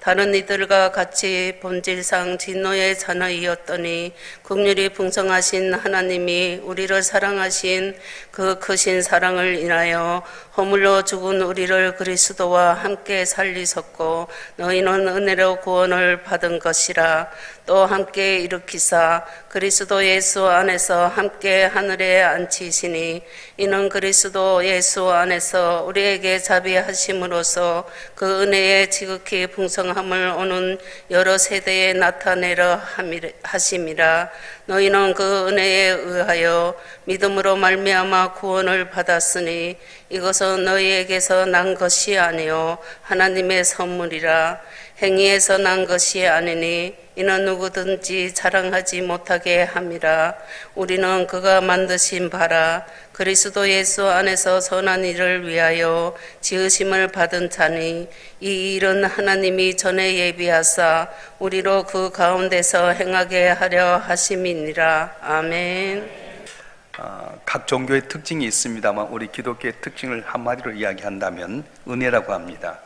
다른 이들과 같이 본질상 진노의 자녀이었더니 국률이 풍성하신 하나님이 우리를 사랑하신 그 크신 사랑을 인하여 허물로 죽은 우리를 그리스도와 함께 살리셨고 너희는 은혜로 구원을 받은 것이라. 또 함께 일으키사 그리스도 예수 안에서 함께 하늘에 앉히시니 이는 그리스도 예수 안에서 우리에게 자비하심으로써 그 은혜의 지극히 풍성 함을 오는 여러 세대에 나타내려 함이- 하심이라. 너희는 그 은혜에 의하여 믿음으로 말미암아 구원을 받았으니 이것은 너희에게서 난 것이 아니요 하나님의 선물이라 행위에서 난 것이 아니니 이는 누구든지 자랑하지 못하게 함이라 우리는 그가 만드신 바라 그리스도 예수 안에서 선한 일을 위하여 지으심을 받은 자니 이 일은 하나님이 전에 예비하사 우리로 그 가운데서 행하게 하려 하심이니라 아멘. 아, 각 종교의 특징이 있습니다만 우리 기독교의 특징을 한마디로 이야기한다면 은혜라고 합니다.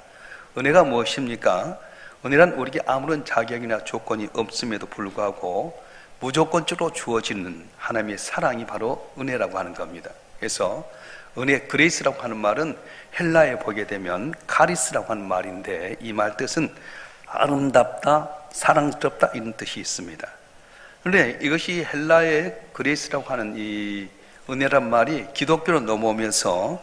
은혜가 무엇입니까? 은혜란 우리에게 아무런 자격이나 조건이 없음에도 불구하고 무조건적으로 주어지는 하나님의 사랑이 바로 은혜라고 하는 겁니다. 그래서 은혜 그레이스라고 하는 말은 헬라에 보게 되면 카리스라고 하는 말인데 이 말 뜻은 아름답다, 사랑스럽다 이런 뜻이 있습니다. 그런데 이것이 헬라의 그레이스라고 하는 이 은혜란 말이 기독교로 넘어오면서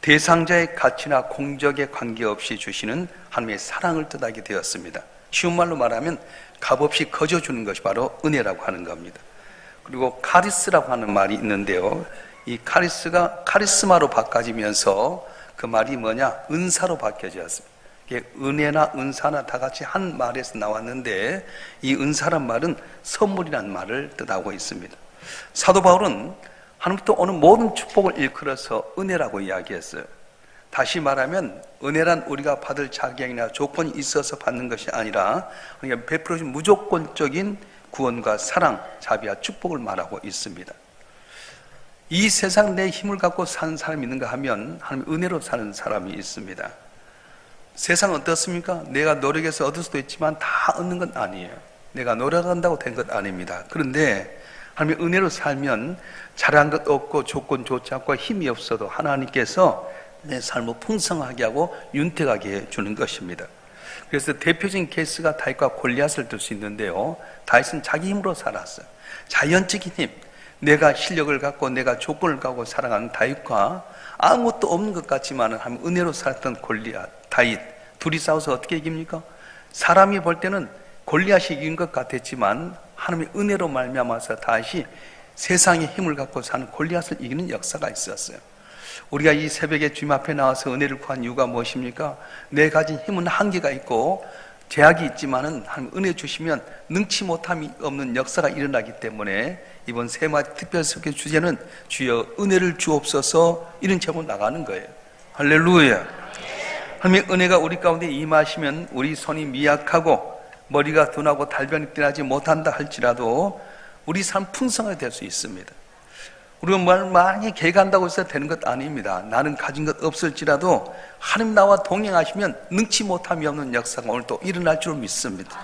대상자의 가치나 공적에 관계없이 주시는 하나님의 사랑을 뜻하게 되었습니다. 쉬운 말로 말하면 값없이 거저 주는 것이 바로 은혜라고 하는 겁니다. 그리고 카리스라고 하는 말이 있는데요. 이 카리스가 카리스마로 바꿔지면서 그 말이 뭐냐? 은사로 바뀌어졌습니다. 은혜나 은사나 다 같이 한 말에서 나왔는데 이 은사란 말은 선물이라는 말을 뜻하고 있습니다. 사도 바울은 하나님부터 오는 모든 축복을 일컬어서 은혜라고 이야기했어요. 다시 말하면 은혜란 우리가 받을 자격이나 조건이 있어서 받는 것이 아니라 그러니까 베풀어진 무조건적인 구원과 사랑, 자비와 축복을 말하고 있습니다. 이 세상 내 힘을 갖고 사는 사람이 있는가 하면 하나님 은혜로 사는 사람이 있습니다. 세상 어떻습니까? 내가 노력해서 얻을 수도 있지만 다 얻는 건 아니에요. 내가 노력한다고 된 것 아닙니다. 그런데 하나님의 은혜로 살면 잘한 것 없고 조건 좋지 않고 힘이 없어도 하나님께서 내 삶을 풍성하게 하고 윤택하게 해 주는 것입니다. 그래서 대표적인 케이스가 다윗과 골리앗을 들 수 있는데요. 다윗은 자기 힘으로 살았어요. 자연적인 힘, 내가 실력을 갖고 내가 조건을 갖고 살아가는 다윗과 아무것도 없는 것 같지만은 한 은혜로 살았던 골리앗, 다윗 둘이 싸워서 어떻게 이깁니까? 사람이 볼 때는 골리앗이 이긴 것 같았지만 하나님의 은혜로 말미암아서 다시 세상의 힘을 갖고 사는 골리앗을 이기는 역사가 있었어요. 우리가 이 새벽에 주님 앞에 나와서 은혜를 구한 이유가 무엇입니까? 내 가진 힘은 한계가 있고 제약이 있지만은 하나님 은혜 주시면 능치 못함이 없는 역사가 일어나기 때문에 이번 세 마디 특별 설교 주제는 주여 은혜를 주옵소서 이런 제목 나가는 거예요. 할렐루야. 하나님의 은혜가 우리 가운데 임하시면 우리 손이 미약하고 머리가 둔하고 달변이 뛰나지 못한다 할지라도 우리 삶 풍성하게 될 수 있습니다. 말 많이 개간다고 해서 되는 것 아닙니다. 나는 가진 것 없을지라도 하나님 나와 동행하시면 능치 못함이 없는 역사가 오늘 또 일어날 줄 믿습니다.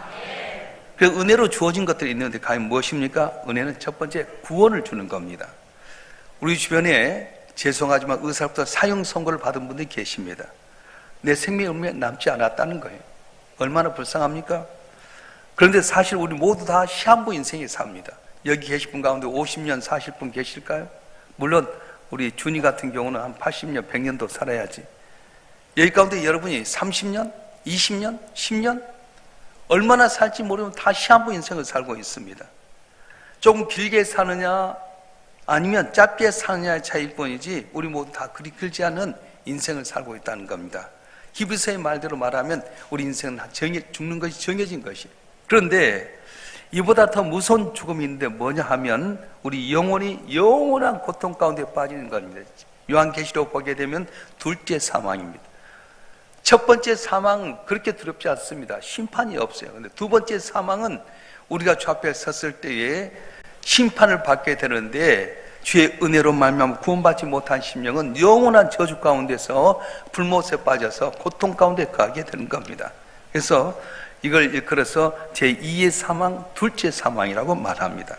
그 은혜로 주어진 것들이 있는데 과연 무엇입니까? 은혜는 첫 번째 구원을 주는 겁니다. 우리 주변에 죄송하지만 의사로부터 사형 선고를 받은 분들이 계십니다. 내 생명이 얼마 남지 않았다는 거예요. 얼마나 불쌍합니까? 그런데 사실 우리 모두 다 시한부 인생에 삽니다. 여기 계실 분 가운데 50년, 40분 계실까요? 물론 우리 준이 같은 경우는 한 80년, 100년도 살아야지. 여기 가운데 여러분이 30년, 20년, 10년 얼마나 살지 모르면 다 시한부 인생을 살고 있습니다. 조금 길게 사느냐 아니면 짧게 사느냐의 차이일 뿐이지 우리 모두 다 그리 길지 않은 인생을 살고 있다는 겁니다. 히브리서의 말대로 말하면 우리 인생은 정해, 죽는 것이 정해진 것이. 그런데 이보다 더 무서운 죽음이 있는데 뭐냐 하면 우리 영혼이 영원한 고통 가운데 빠지는 겁니다. 요한계시록 보게 되면 둘째 사망입니다. 첫 번째 사망 그렇게 두렵지 않습니다. 심판이 없어요. 근데 두 번째 사망은 우리가 주 앞에 섰을 때에 심판을 받게 되는데 주의 은혜로 말미암아 구원받지 못한 심령은 영원한 저주 가운데서 불못에 빠져서 고통 가운데 가게 되는 겁니다. 그래서 이걸 일컬어서 제2의 사망, 둘째 사망이라고 말합니다.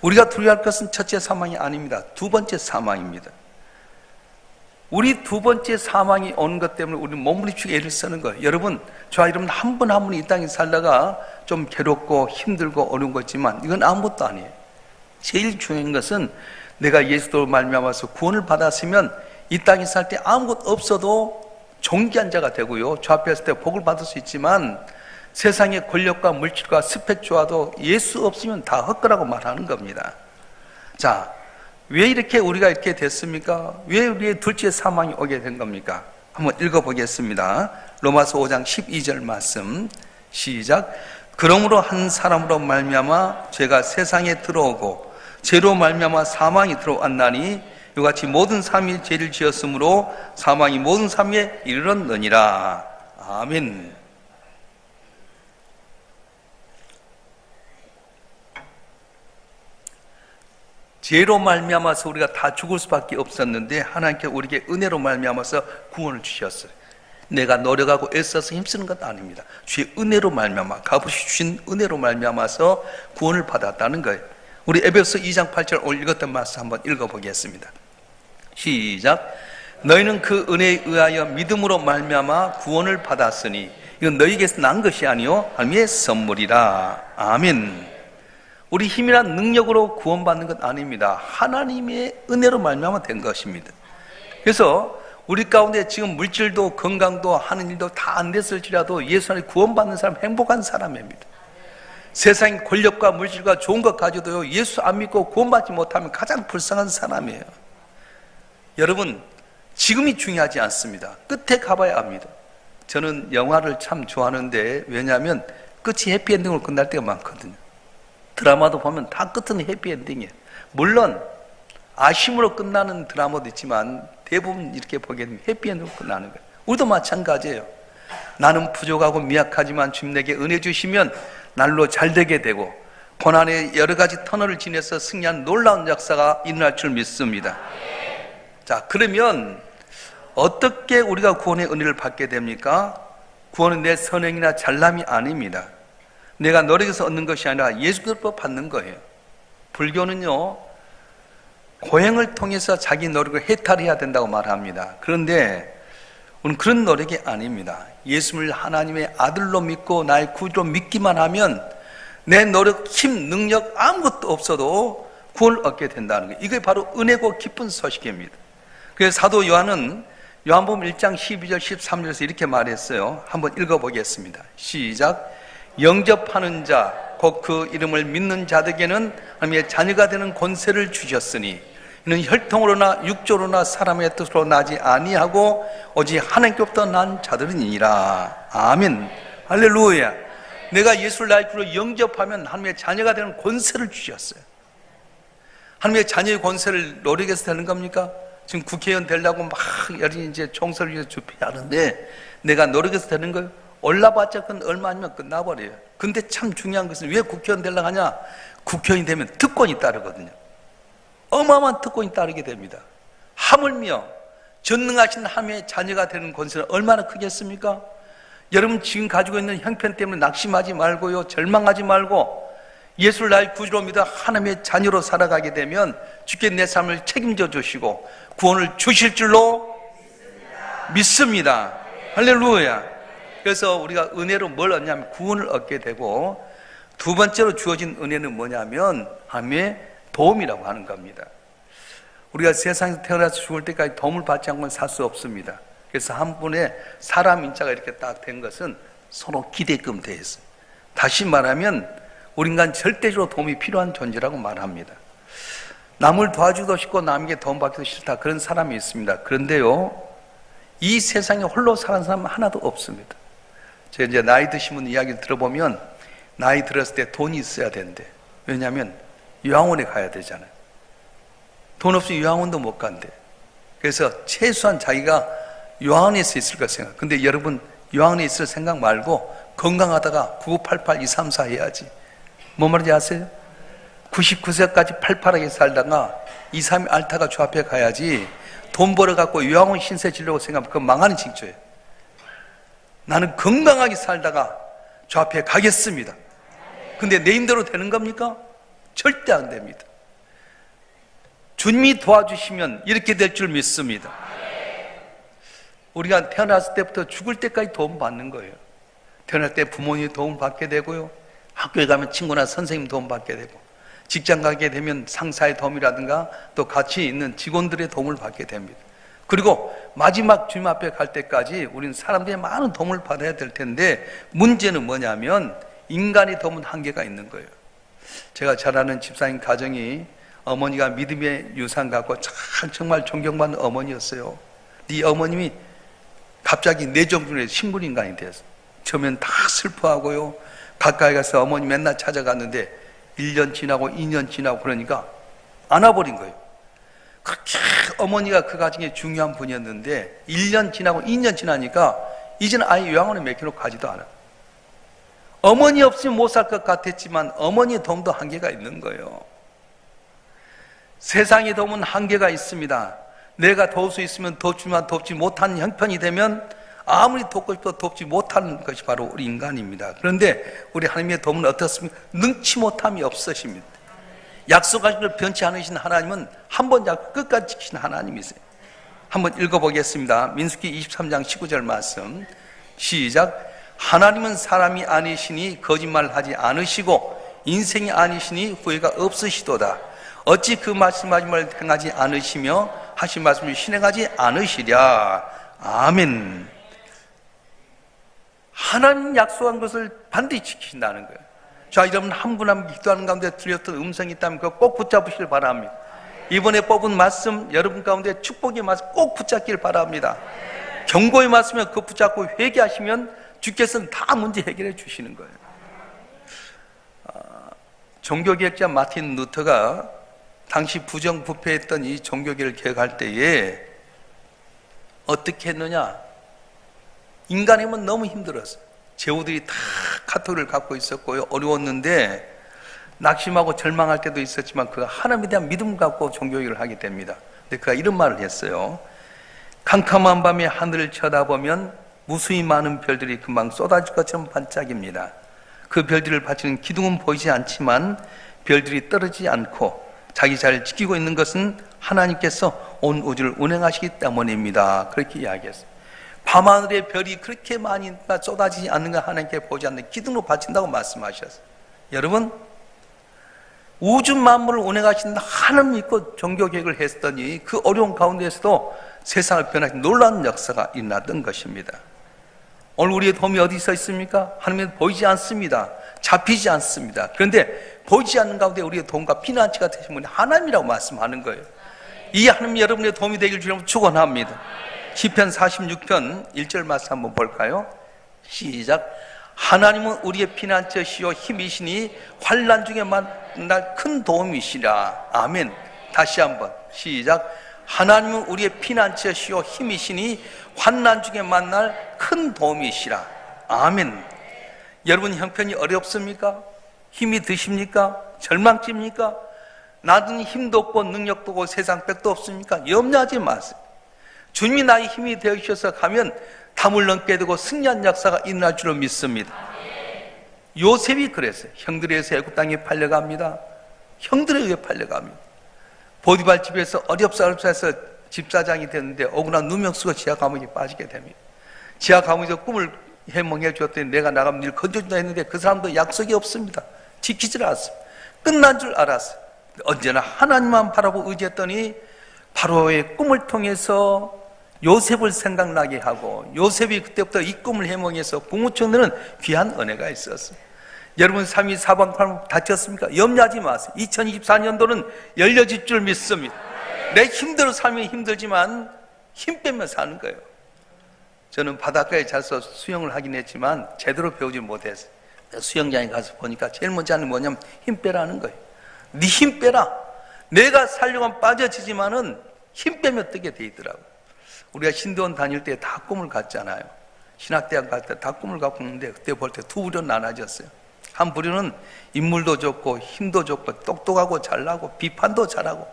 우리가 두려워할 것은 첫째 사망이 아닙니다. 두 번째 사망입니다. 우리 두 번째 사망이 오는 것 때문에 우리 몸부림치고 애를 쓰는 거예요. 여러분, 저와 여러분 한 분 한 분이 이 땅에 살다가 좀 괴롭고 힘들고 어려운 거지만 이건 아무것도 아니에요. 제일 중요한 것은 내가 예수로 말미암아서 구원을 받았으면 이 땅에 살 때 아무것도 없어도 존귀한 자가 되고요. 있을 때 복을 받을 수 있지만 세상의 권력과 물질과 스펙 좋아도 예수 없으면 다 헛거라고 말하는 겁니다. 자, 왜 이렇게 우리가 이렇게 됐습니까? 왜 우리의 둘째 사망이 오게 된 겁니까? 한번 읽어보겠습니다. 로마서 5장 12절 말씀 시작. 그러므로 한 사람으로 말미암아 죄가 세상에 들어오고 죄로 말미암아 사망이 들어왔나니 이같이 모든 삶이 죄를 지었으므로 사망이 모든 삶에 이르렀느니라. 아멘. 죄로 말미암아서 우리가 다 죽을 수밖에 없었는데 하나님께 우리에게 은혜로 말미암아서 구원을 주셨어요. 내가 노력하고 애써서 힘쓰는 것 아닙니다. 주의 은혜로 말미암아 값없이 주신 은혜로 말미암아서 구원을 받았다는 거예요. 우리 에베소 2장 8절 오늘 읽었던 말씀 한번 읽어보겠습니다. 시작. 너희는 그 은혜에 의하여 믿음으로 말미암아 구원을 받았으니 이건 너희에게서 난 것이 아니요 하나님의 선물이라. 아멘. 우리 힘이나 능력으로 구원받는 것 아닙니다. 하나님의 은혜로 말미암아 된 것입니다. 그래서 우리 가운데 지금 물질도 건강도 하는 일도 다 안 됐을지라도 예수 안에 구원받는 사람 행복한 사람입니다. 세상 권력과 물질과 좋은 것 가지고도 예수 안 믿고 구원받지 못하면 가장 불쌍한 사람이에요. 여러분, 지금이 중요하지 않습니다. 끝에 가봐야 합니다. 저는 영화를 참 좋아하는데 왜냐하면 끝이 해피엔딩으로 끝날 때가 많거든요. 드라마도 보면 다 끝은 해피엔딩이에요. 물론 아쉬움으로 끝나는 드라마도 있지만 대부분 이렇게 보게 되면 해피엔딩으로 끝나는 거예요. 우리도 마찬가지예요. 나는 부족하고 미약하지만 주님 내게 은혜 주시면 날로 잘 되게 되고 고난의 여러 가지 터널을 지내서 승리한 놀라운 역사가 일어날 줄 믿습니다. 자, 그러면 어떻게 우리가 구원의 은혜를 받게 됩니까? 구원은 내 선행이나 잘남이 아닙니다. 내가 노력해서 얻는 것이 아니라 예수께로부터 받는 거예요. 불교는요, 고행을 통해서 자기 노력을 해탈해야 된다고 말합니다. 그런데 우리는 그런 노력이 아닙니다. 예수를 하나님의 아들로 믿고 나의 구주로 믿기만 하면 내 노력, 힘, 능력 아무것도 없어도 구원을 얻게 된다는 거예요. 이게 바로 은혜고 기쁜 소식입니다. 그래서 사도 요한은 요한복음 1장 12절 13절에서 이렇게 말했어요. 한번 읽어보겠습니다. 시작. 영접하는 자, 곧 그 이름을 믿는 자들에게는 하나님의 자녀가 되는 권세를 주셨으니 이는 혈통으로나 육조로나 사람의 뜻으로 나지 아니하고 오직 하나님께부터 난 자들이니라. 아멘. 할렐루야. 내가 예수를 나의 주로 영접하면 하나님의 자녀가 되는 권세를 주셨어요. 하나님의 자녀의 권세를 노력해서 되는 겁니까? 지금 국회의원 되려고 막 여러 이제 총선을 위해서 준비하는데 내가 노력해서 되는 거예요? 올라봤자 그건 얼마 아니면 끝나버려요. 근데 참 중요한 것은 왜 국회의원 되려고 하냐? 국회의원이 되면 특권이 따르거든요. 어마어마한 특권이 따르게 됩니다. 하물며 전능하신 하나님의 자녀가 되는 권세는 얼마나 크겠습니까? 여러분 지금 가지고 있는 형편 때문에 낙심하지 말고요. 절망하지 말고 예수를 나의 구주로 믿어 하나님의 자녀로 살아가게 되면 주께 내 삶을 책임져 주시고 구원을 주실 줄로 믿습니다. 할렐루야. 그래서 우리가 은혜로 뭘 얻냐면 구원을 얻게 되고 두 번째로 주어진 은혜는 뭐냐면 하나님의 도움이라고 하는 겁니다. 우리가 세상에서 태어나서 죽을 때까지 도움을 받지 않고는 살 수 없습니다. 그래서 한 분의 사람 인자가 이렇게 딱 된 것은 서로 기대끔 돼 있어요. 다시 말하면 우리 인간 절대적으로 도움이 필요한 존재라고 말합니다. 남을 도와주기도 싶고 남에게 도움받기도 싫다 그런 사람이 있습니다. 그런데요, 이 세상에 홀로 사는 사람 하나도 없습니다. 제가 이제 나이 분 이야기를 들어보면 나이 들었을 때 돈이 있어야 된대. 왜냐하면 요양원에 가야 되잖아요. 돈 없이 요양원도 못 간대. 그래서 최소한 자기가 요양원에 있을 거 생각. 근데 여러분 요양원에 있을 생각 말고 건강하다가 9988 234 해야지. 뭐 말인지 아세요? 99세까지 팔팔하게 살다가 2, 3 알타가 주 앞에 가야지 돈 벌어갖고 요양원 신세 지려고 생각하면 그건 망하는 징조예요. 나는 건강하게 살다가 주 앞에 가겠습니다. 근데 내 힘대로 되는 겁니까? 절대 안 됩니다. 주님이 도와주시면 이렇게 될 줄 믿습니다. 우리가 태어났을 때부터 죽을 때까지 도움 받는 거예요. 태어날 때 부모님 도움 받게 되고요. 학교에 가면 친구나 선생님 도움 받게 되고, 직장 가게 되면 상사의 도움이라든가 또 같이 있는 직원들의 도움을 받게 됩니다. 그리고 마지막 주님 앞에 갈 때까지 우리는 사람들의 많은 도움을 받아야 될 텐데 문제는 뭐냐면 인간의 도움은 한계가 있는 거예요. 제가 잘 아는 집사님 가정이 어머니가 믿음의 유산 갖고 참 정말 존경받는 어머니였어요. 네 어머님이 갑자기 뇌정 중에 식물인간이 됐어. 처음엔 다 슬퍼하고요. 가까이 가서 어머니 맨날 찾아갔는데 1년 지나고 2년 지나고 그러니까 안아버린 거예요. 그렇게 어머니가 그 가정에 중요한 분이었는데 1년 지나고 2년 지나니까 이제는 아예 요양원에 맡겨놓고 가지도 않아. 어머니 없으면 못 살 것 같았지만 어머니의 도움도 한계가 있는 거예요. 세상의 도움은 한계가 있습니다. 내가 도울 수 있으면 돕지만 돕지 못한 형편이 되면 아무리 돕고 싶어도 돕지 못하는 것이 바로 우리 인간입니다. 그런데 우리 하나님의 도움은 어떻습니까? 능치 못함이 없으십니다. 약속하신 걸 변치 않으신 하나님은 한번 약속 끝까지 지키신 하나님이세요. 한번 읽어보겠습니다. 민수기 23장 19절 말씀. 시작. 하나님은 사람이 아니시니 거짓말하지 않으시고 인생이 아니시니 후회가 없으시도다. 어찌 그 말씀하신 말 행하지 않으시며 하신 말씀을 실행하지 않으시랴. 아멘. 하나님 약속한 것을 반드시 지키신다는 거예요. 자, 여러분 한 분 한 분 기도하는 가운데 들렸던 음성이 있다면 그거 꼭 붙잡으시길 바랍니다. 이번에 뽑은 말씀 여러분 가운데 축복의 말씀 꼭 붙잡길 바랍니다. 경고의 말씀을 그 붙잡고 회개하시면 주께서는 다 문제 해결해 주시는 거예요. 아, 종교개혁자 마틴 루터가 당시 부정부패했던 이 종교계를 개혁할 때에 어떻게 했느냐? 인간이면 너무 힘들었어요. 제후들이 다 카톨을 갖고 있었고요. 어려웠는데 낙심하고 절망할 때도 있었지만 그 하나님에 대한 믿음 갖고 종교일을 하게 됩니다. 근데 그가 이런 말을 했어요. 캄캄한 밤에 하늘을 쳐다보면 무수히 많은 별들이 금방 쏟아질 것처럼 반짝입니다. 그 별들을 바치는 기둥은 보이지 않지만 별들이 떨어지지 않고 자기 자리를 지키고 있는 것은 하나님께서 온 우주를 운행하시기 때문입니다. 그렇게 이야기했어요. 밤하늘의 별이 그렇게 많이 쏟아지지 않는 걸 하나님께 보지 않는 기둥으로 바친다고 말씀하셨어요. 여러분, 우주 만물을 운행하신다 하나님 믿고 종교 계획을 했더니 그 어려운 가운데에서도 세상을 변화시킨 놀라운 역사가 일어났던 것입니다. 오늘 우리의 도움이 어디 있어 있습니까? 하나님은 보이지 않습니다. 잡히지 않습니다. 그런데 보이지 않는 가운데 우리의 도움과 피난처가 되신 분이 하나님이라고 말씀하는 거예요. 이 하나님 여러분의 도움이 되길 주님 축원합니다. 시편 46편 1절 말씀 한번 볼까요? 시작. 하나님은 우리의 피난처시요 힘이시니 환난 중에 만날 큰 도움이시라. 아멘. 다시 한번 시작. 하나님은 우리의 피난처시요 힘이시니 환난 중에 만날 큰 도움이시라. 아멘. 여러분 형편이 어렵습니까? 힘이 드십니까? 절망집니까? 나는 힘도 없고 능력도 없고 세상 백도 없습니까? 염려하지 마세요. 주님이 나의 힘이 되어 주셔서 가면 담을 넘게 되고 승리한 역사가 일어날 줄로 믿습니다. 요셉이 그랬어요. 형들에 의해서 애굽 땅에 팔려갑니다. 형들에 의해 팔려갑니다. 보디발 집에서 어렵사 어렵사 해서 집사장이 됐는데 억울한 누명수가 지하 감옥에 빠지게 됩니다. 지하 감옥에서 꿈을 해몽해 주었더니 내가 나가면 일 건져준다 했는데 그 사람도 약속이 없습니다. 지키질 않았습니다. 끝난 줄 알았어요. 언제나 하나님만 바라고 의지했더니 바로의 꿈을 통해서 요셉을 생각나게 하고 요셉이 그때부터 이 꿈을 해몽해서 국무총리는 귀한 은혜가 있었어요. 여러분 삶이 사방팔 다쳤습니까? 염려하지 마세요. 2024년도는 열려질 줄 믿습니다. 내 힘들어 삶이 힘들지만 힘 빼면 사는 거예요. 저는 바닷가에 자서 수영을 하긴 했지만 제대로 배우지 못했어요. 수영장에 가서 보니까 제일 먼저 하는 게 뭐냐면 힘 빼라는 거예요. 네 힘 빼라. 내가 살려면 빠져지지만은 힘 빼면 뜨게 돼 있더라고. 우리가 신도원 다닐 때 다 꿈을 갖잖아요. 신학대학 갈 때 다 꿈을 갖고 있는데 그때 볼 때 두 부류 나눠졌어요. 한 부류는 인물도 좋고 힘도 좋고 똑똑하고 잘나고 비판도 잘하고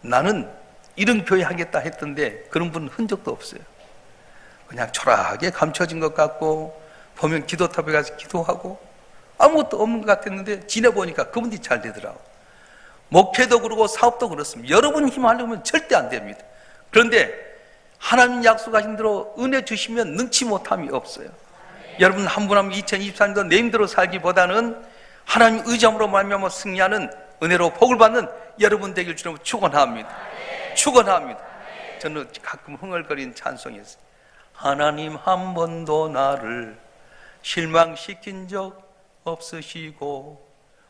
나는 이런 교회 하겠다 했던데 그런 분은 흔적도 없어요. 그냥 초라하게 감춰진 것 같고 보면 기도탑에 가서 기도하고 아무것도 없는 것 같았는데 지내보니까 그분들이 잘 되더라고. 목회도 그러고 사업도 그렇습니다. 여러분 힘하려면 절대 안 됩니다. 그런데 하나님 약속하신 대로 은혜 주시면 능치 못함이 없어요. 여러분 한 분 한분 2023년도 내 힘대로 살기보다는 하나님 의정으로 말미암아 승리하는 은혜로 복을 받는 여러분 되길 주님 축원합니다. 축원합니다. 저는 가끔 흥얼거리는 찬송이었어요. 하나님 한 번도 나를 실망시킨 적 없으시고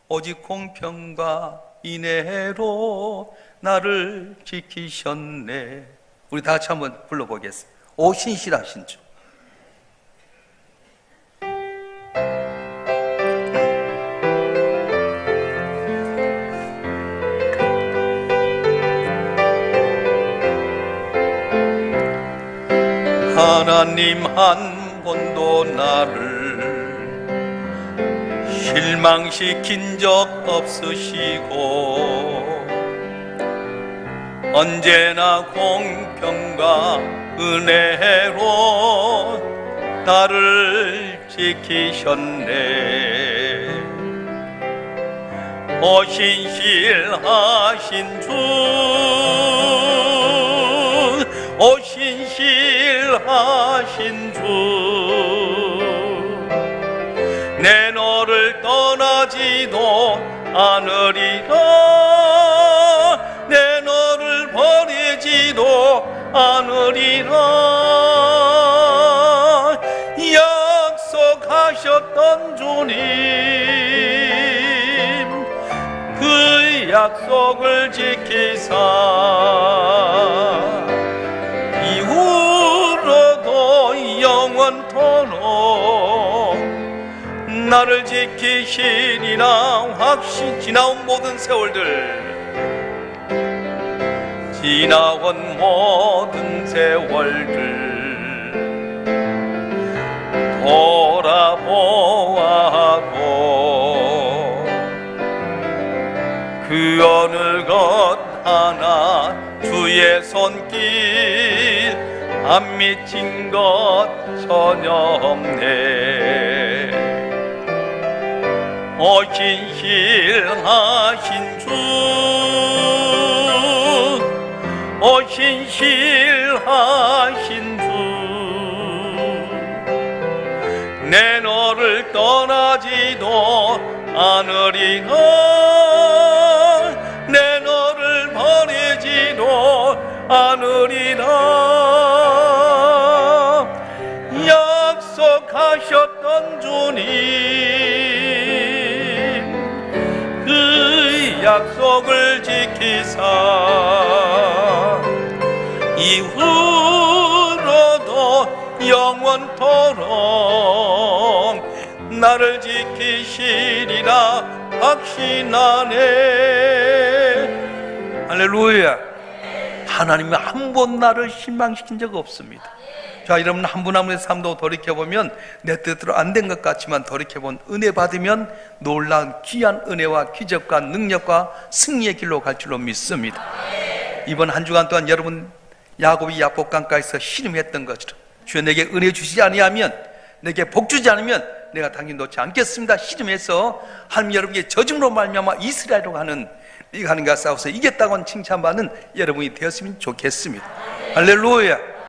오직 공평과 인애로 나를 지키셨네. 우리 다 같이 한번 불러보겠습니다. 오 신실하신 주. 하나님 한 번도 나를 실망시킨 적 없으시고 언제나 공 평과 은혜로 나를 지키셨네. 오신실하신 주 오신실하신 주내 너를 떠나지도 않으리라 않으리라 약속하셨던 주님 그 약속을 지키사 이후로도 영원토록 나를 지키시리라 확신 지나온 모든 세월들 지나온 모든 세월들 돌아보아도 그 어느 것 하나 주의 손길 안 미친 것 전혀 없네. 오신실하신 주 오신실하신 주 내 너를 떠나지도 않으리라. 내 너를 버리지도 않으리라. 약속하셨던 주님 그 약속을 지키사 이후로도 영원토록 나를 지키시리라 확신하네. 할렐루야. 하나님이 한 번 나를 실망시킨 적 없습니다. 자 여러분 한 분 한 분의 삶도 돌이켜보면 내 뜻대로 안 된 것 같지만 돌이켜본 은혜 받으면 놀라운 귀한 은혜와 기적과 능력과 승리의 길로 갈 줄로 믿습니다. 이번 한 주간 동안 여러분 야곱이 야복 강가에서 씨름했던 것처럼 주여 내게 은혜 주시지 아니하면 내게 복 주지 않으면 내가 당연히 놓지 않겠습니다. 씨름해서 하나님 여러분께 저중으로 말미암아 이스라엘로 가는 이 하나님과 싸워서 이겼다고는 칭찬받는 여러분이 되었으면 좋겠습니다. 할렐루야.